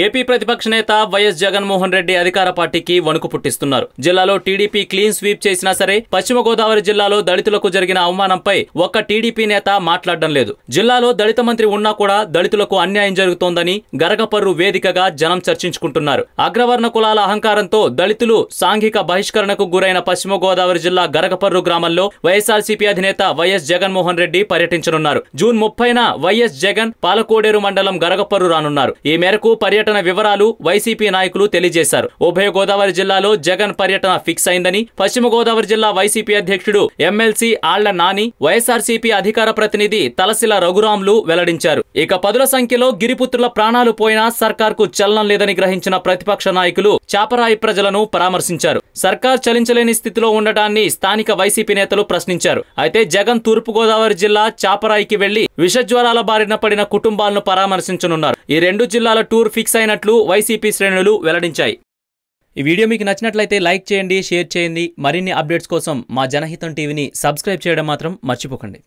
AP ప్రతిపక్ష నేత YS Jaganmohan Reddy అధికార పార్టీకి వణుకు పుట్టిస్తున్నారు. జిల్లాలో టీడీపీ క్లీన్ స్వీప్ చేసినా సరే పశ్చిమ గోదావరి జిల్లాలో దళితులకు జరిగిన అవమానంపై ఒక్క టీడీపీ నేత మాట్లాడడం లేదు. జిల్లాలో దళిత మంత్రి ఉన్నా కూడా దళితులకు అన్యాయం జరుగుతోందని గరగపర్రు వేదికగా జనం చర్చించుకుంటున్నారు. అగ్రవర్ణ కులాల అహంకారంతో దళితులు సాంఘిక బహిష్కరణకు గురైన పశ్చిమ గోదావరి జిల్లా గరగపర్రు గ్రామంలో వైఎస్ఆర్సీపీ అధినేత వైఎస్ జగన్మోహన్ రెడ్డి పర్యటించనున్నారు. జూన్ ముప్పైన వైఎస్ జగన్ పాలకోడేరు మండలం గరగపర్రు రానున్నారు. ఈ మేరకు పర్యటన వివరాలు వైసీపీ నాయకులు తెలియజేశారు. ఉభయ గోదావరి జిల్లాలో జగన్ పర్యటన ఫిక్స్ అయిందని పశ్చిమ గోదావరి జిల్లా వైసీపీ అధ్యక్షుడు ఎమ్మెల్సీ ఆళ్ళ నాని వైఎస్ఆర్సీపీ అధికార ప్రతినిధి తలసిల రఘురాంలు వెల్లడించారు. ఇక పదుల సంఖ్యలో గిరిపుత్రుల ప్రాణాలు పోయినా సర్కార్కు చలనం లేదని గ్రహించిన ప్రతిపక్ష నాయకులు చాపరాయి ప్రజలను పరామర్శించారు. సర్కార్ చలించలేని స్థితిలో ఉండటాన్ని స్థానిక వైసీపీ నేతలు ప్రశ్నించారు. అయితే జగన్ తూర్పు గోదావరి జిల్లా చాపరాయికి వెళ్ళి విషజ్వరాల బారిన పడిన కుటుంబాలను పరామర్శించనున్నారు. ఈ రెండు జిల్లాల టూర్ ఫిక్స్ అయినట్లు వైసీపీ శ్రేణులు వెల్లడించాయి. ఈ వీడియో మీకు నచ్చినట్లయితే లైక్ చేయండి షేర్ చేయండి. మరిన్ని అప్డేట్స్ కోసం మా జనహితం టీవీని సబ్స్క్రైబ్ చేయడం మాత్రం మర్చిపోకండి.